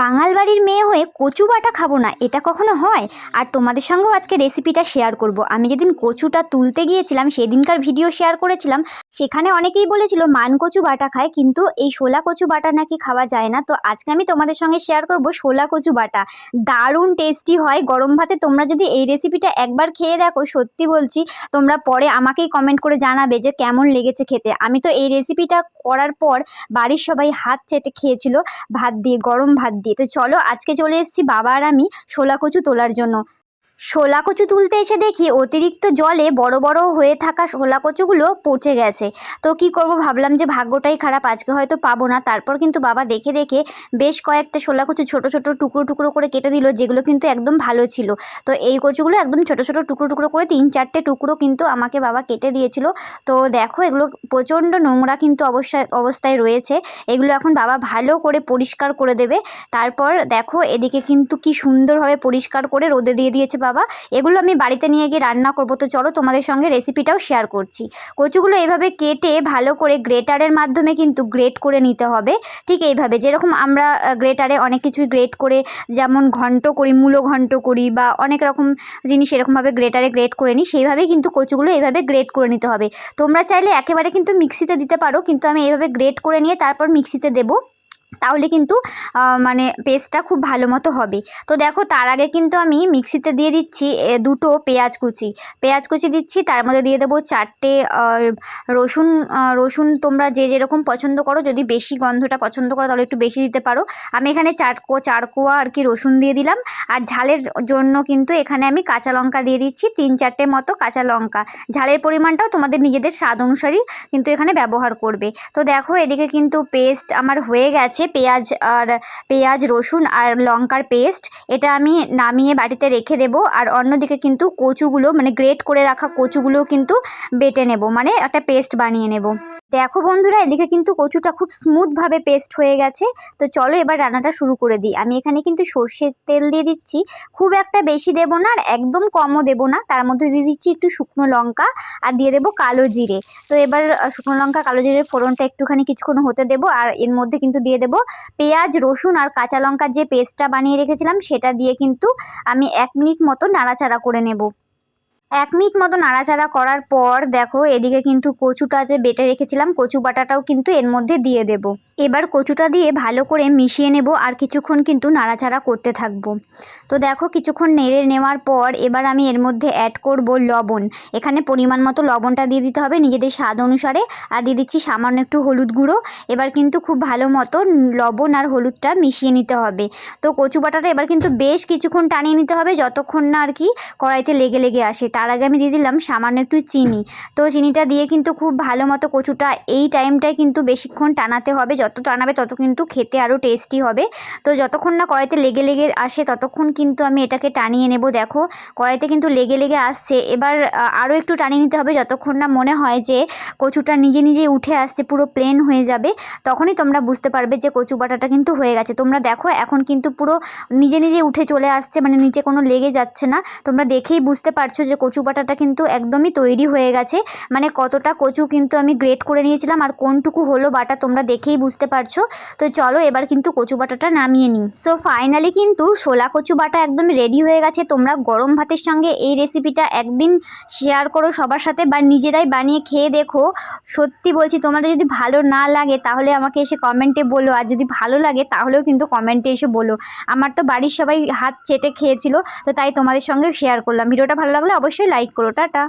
বাঙাল বাড়ির মেয়ে হয়ে কচু বাটা খাব না, এটা কখনো হয়? আর তোমাদের সঙ্গেও আজকে রেসিপিটা শেয়ার করব। আমি যেদিন কচুটা তুলতে গিয়েছিলাম, সেদিনকার ভিডিও শেয়ার করেছিলাম, সেখানে অনেকেই বলেছিল, মান কচু বাটা খায়। কিন্তু এই শোলা কচু বাটা নাকি খাওয়া যায় না। তো আজকে আমি তোমাদের সঙ্গে শেয়ার করব শোলা কচু বাটা। দারুণ টেস্টি হয়। গরম ভাতে তোমরা যদি এই রেসিপিটা একবার খেয়ে দেখো, সত্যি বলছি, তোমরা পরে আমাকেই কমেন্ট করে জানাবে যে কেমন লেগেছে খেতে। আমি তো এই রেসিপিটা করার পর বাড়ির সবাই হাত চেটে খেয়েছিল, ভাত দিয়ে, গরম ভাত দিয়ে। তো চলো আজকে চলে এসেছি বাবা আর আমি শোলা কচু তোলার জন্য। শোলা কচু তুলতে এসে দেখি অতিরিক্ত জলে বড় বড় হয়ে থাকা শোলা কচুগুলো পচে গেছে। তো কি করব? ভাবলাম যে ভাগ্যটাই খারাপ, আজকে হয়তো পাবো না। তারপর কিন্তু বাবা দেখে দেখে বেশ কয়েকটা শোলা কচু ছোট ছোট টুকরো টুকরো করে কেটে দিল, যেগুলো কিন্তু একদম ভালো ছিল। তো এই কচুগুলো একদম ছোট ছোট টুকরো টুকরো করে তিন চারটে টুকরো কিন্তু আমাকে বাবা কেটে দিয়েছিল। তো দেখো, এগুলো প্রচণ্ড নোংরা কিন্তু অবস্থায় অবস্থায় রয়েছে। এগুলো এখন বাবা ভালো করে পরিষ্কার করে দেবে। তারপর দেখো, এদিকে কিন্তু কি সুন্দরভাবে পরিষ্কার করে রোদে দিয়ে দিয়েছে বাবা, এগুলো আমি বাড়িতে নিয়ে গিয়ে রান্না করব। তো চলো তোমাদের সঙ্গে রেসিপিটাও শেয়ার করছি। কচুগুলো এভাবে কেটে ভালো করে গ্রেটারের মাধ্যমে কিন্তু গ্রেট করে নিতে হবে। ঠিক এইভাবে, যেরকম আমরা গ্রেটারে অনেক কিছুই গ্রেট করে, যেমন ঘন্ট করি, মূলো ঘন্ট করি বা অনেক রকম জিনিস এরকমভাবে গ্রেটারে গ্রেট করে নিই, সেইভাবেই কিন্তু কচুগুলো এভাবে গ্রেট করে নিতে হবে। তোমরা চাইলে একেবারে কিন্তু মিক্সিতে দিতে পারো, কিন্তু আমি এইভাবে গ্রেট করে নিয়ে তারপর মিক্সিতে দেবো। তাহলে কিন্তু মানে পেস্টটা খুব ভালো মতো হবে। তো দেখো, তার আগে কিন্তু আমি মিক্সিতে দিয়ে দিচ্ছি দুটো পেঁয়াজ কুচি। পেঁয়াজ কুচি দিচ্ছি, তার মধ্যে দিয়ে দেবো চারটে রসুন রসুন তোমরা যে যেরকম পছন্দ করো, যদি বেশি গন্ধটা পছন্দ করো, তাহলে একটু বেশি দিতে পারো। আমি এখানে চার কো, চার কোয়া আর কি রসুন দিয়ে দিলাম। আর ঝালের জন্য কিন্তু এখানে আমি কাঁচা লঙ্কা দিয়ে দিচ্ছি, তিন চারটে মতো কাঁচা লঙ্কা। ঝালের পরিমাণটাও তোমাদের নিজেদের স্বাদ অনুসারেই কিন্তু এখানে ব্যবহার করবে। তো দেখো, এদিকে কিন্তু পেস্ট আমার হয়ে গেছে। পেঁয়াজ আর পেঁয়াজ, রসুন আর লঙ্কার পেস্ট। এটা আমি নামিয়ে বাড়িতে রেখে দেব। আর অন্যদিকে কিন্তু কচুগুলো মানে গ্রেট করে রাখা কচুগুলো কিন্তু বেটে নেব। মানে একটা পেস্ট বানিয়ে নেব। দেখো বন্ধুরা, এদিকে কিন্তু কচুটা খুব স্মুথভাবে পেস্ট হয়ে গেছে। তো চলো এবার রান্নাটা শুরু করে দিই। আমি এখানে কিন্তু সর্ষের তেল দিয়ে দিচ্ছি। খুব একটা বেশি দেবো না আর একদম কমও দেবো না। তার মধ্যে দিয়ে দিচ্ছি একটু শুকনো লঙ্কা আর দিয়ে দেবো কালো জিরে। তো এবার শুকনো লঙ্কা, কালো জিরের ফোড়নটা একটুখানি কিছুক্ষণ হতে দেবো আর এর মধ্যে কিন্তু দিয়ে দেবো পেঁয়াজ, রসুন আর কাঁচা লঙ্কার যে পেস্টটা বানিয়ে রেখেছিলাম, সেটা দিয়ে কিন্তু আমি এক মিনিট মতো নাড়াচাড়া করে নেব। এক মিনিট মতো নাড়াচাড়া করার পর দেখো, এদিকে কিন্তু কচুটা যে বেটে রেখেছিলাম, কচু বাটাটাও কিন্তু এর মধ্যে দিয়ে দেব। এবার কচুটা দিয়ে ভালো করে মিশিয়ে নেব আর কিছুক্ষণ কিন্তু নাড়াচাড়া করতে থাকব। তো দেখো কিছুক্ষণ নেড়ে নেওয়ার পর এবার আমি এর মধ্যে অ্যাড করব লবণ। এখানে পরিমাণ মতো লবণটা দিয়ে দিতে হবে নিজেদের স্বাদ অনুসারে। আর দিয়ে দিচ্ছি সামান্য একটু হলুদ গুঁড়ো। এবার কিন্তু খুব ভালো মতো লবণ আর হলুদটা মিশিয়ে নিতে হবে। তো কচু বাটাটা এবার কিন্তু বেশ কিছুক্ষণ টানিয়ে নিতে হবে যতক্ষণ না আর কি কড়াইতে লেগে লেগে আসে। তার আগে আমি দিয়ে দিলাম সামান্য একটু চিনি। তো চিনিটা দিয়ে কিন্তু খুব ভালো মতো কচুটা এই টাইমটায় কিন্তু বেশিক্ষণ টানাতে হবে যত টানাবে তত কিন্তু খেতে আরও টেস্টি হবে। তো যতক্ষণ না কড়াইতে লেগে লেগে আসে ততক্ষণ কিন্তু আমি এটাকে টানিয়ে নেব। দেখো, কড়াইতে কিন্তু লেগে লেগে আসছে। এবার আরও একটু টানিয়ে নিতে হবে যতক্ষণ না মনে হয় যে কচুটা নিজে নিজে উঠে আসছে, পুরো প্লেন হয়ে যাবে। তখনই তোমরা বুঝতে পারবে যে কচু বাটাটা কিন্তু হয়ে গেছে। তোমরা দেখো, এখন কিন্তু পুরো নিজে নিজে উঠে চলে আসছে মানে নিচে কোনো লেগে যাচ্ছে না। তোমরা দেখেই বুঝতে পারছ যে কচু বাটাটা কিন্তু একদমই তৈরি হয়ে গেছে। মানে কতটা কচু কিন্তু আমি গ্রেট করে নিয়েছিলাম, আর কোনটুকু হলো বাটা তোমরা দেখেই বুঝতে পারছ? তো চলো এবার কিন্তু কচু বাটাটা নামিয়ে নিই। সো ফাইনালি কিন্তু শোলা কচু বাটা একদম রেডি হয়ে গেছে। তোমরা গরম ভাতের সঙ্গে এই রেসিপিটা একদিন শেয়ার করো সবার সাথে বা নিজেরাই বানিয়ে খেয়ে দেখো। সত্যি বলছি, তোমাদের যদি ভালো না লাগে তাহলে আমাকে এসে কমেন্টে বলো। আর যদি ভালো লাগে তাহলেও কিন্তু কমেন্টে এসে বলো। আমার তো বাড়ির সবাই হাত চেটে খেয়েছিল, তো তাই তোমাদের সঙ্গে শেয়ার করলাম। ভিডিওটা ভালো লাগলে অবশ্যই লাইক করো। টাটা।